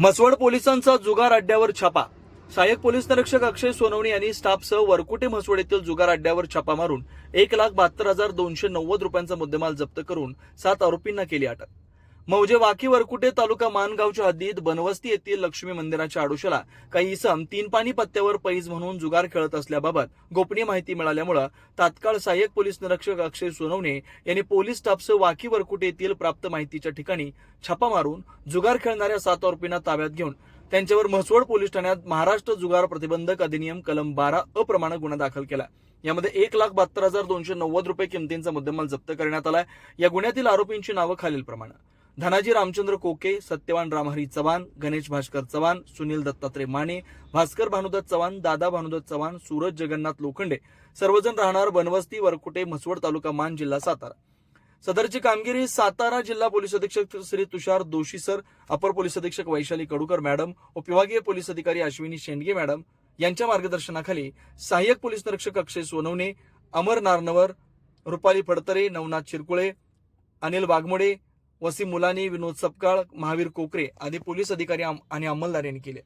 मसवड पोलिसांचा जुगार अड्ड्यावर छापा. सहाय्यक पोलीस निरीक्षक अक्षय सोनवणी यांनी स्टाफसह वरकुटे मसवड येथील जुगार अड्ड्यावर छापा मारून एक लाख बहात्तर हजार दोनशे नव्वद रुपयांचा मुद्देमाल जप्त करून सात आरोपींना केली अटक. मौजे वाकी वरकुटे तालुका मानगावच्या हद्दीत बनवस्ती येथील लक्ष्मी मंदिराच्या आडोशाला काही इसम तीन पाणी पत्त्यावर पैज म्हणून जुगार खेळत असल्याबाबत गोपनीय माहिती मिळाल्यामुळे तात्काळ सहाय्यक पोलीस निरीक्षक अक्षय सोनवणे यांनी पोलीस स्टाफसह वाकी वरकुटे येथील प्राप्त माहितीच्या ठिकाणी छापा मारून जुगार खेळणाऱ्या सात आरोपींना ताब्यात घेऊन त्यांच्यावर म्हसवड पोलीस ठाण्यात महाराष्ट्र जुगार प्रतिबंधक अधिनियम कलम बारा अप्रमाणे गुन्हा दाखल केला. यामध्ये एक लाख बहात्तर हजार दोनशे नव्वद रुपये किमतींचा मुद्देमाल जप्त करण्यात आलाय. या गुन्ह्यातील आरोपींची नावं खालीलप्रमाणे. धनाजी रामचंद्र कोके सत्यवान रामहरी चव्हाण गणेश भास्कर चव्हाण सुनील दत्तात्रय माने भास्कर भानुदत्त चव्हाण दादा भानुदत्त चव्हाण सूरज जगन्नाथ लोखंडे सर्वजण राहणार बनवस्ती वरकुटे म्हसवड तालुका मान जिल्हा सातारा. सदरची कामगिरी सातारा जिल्हा पोलीस अधीक्षक श्री तुषार दोशी सर अपर पोलीस अधीक्षक वैशाली कडूकर मॅडम उपविभागीय पोलीस अधिकारी अश्विनी शेंडगे मॅडम यांच्या मार्गदर्शनाखाली सहाय्यक पोलीस निरीक्षक अक्षय सोनवणे अमर नारनवर रुपाली फडतरे नवनाथ शिरकुळे अनिल वाघमोडे वसीम मुलानी विनोद सपकाळ महावीर कोकरे आदी पोलीस अधिकारी आणि अंमलदार यांनी केले.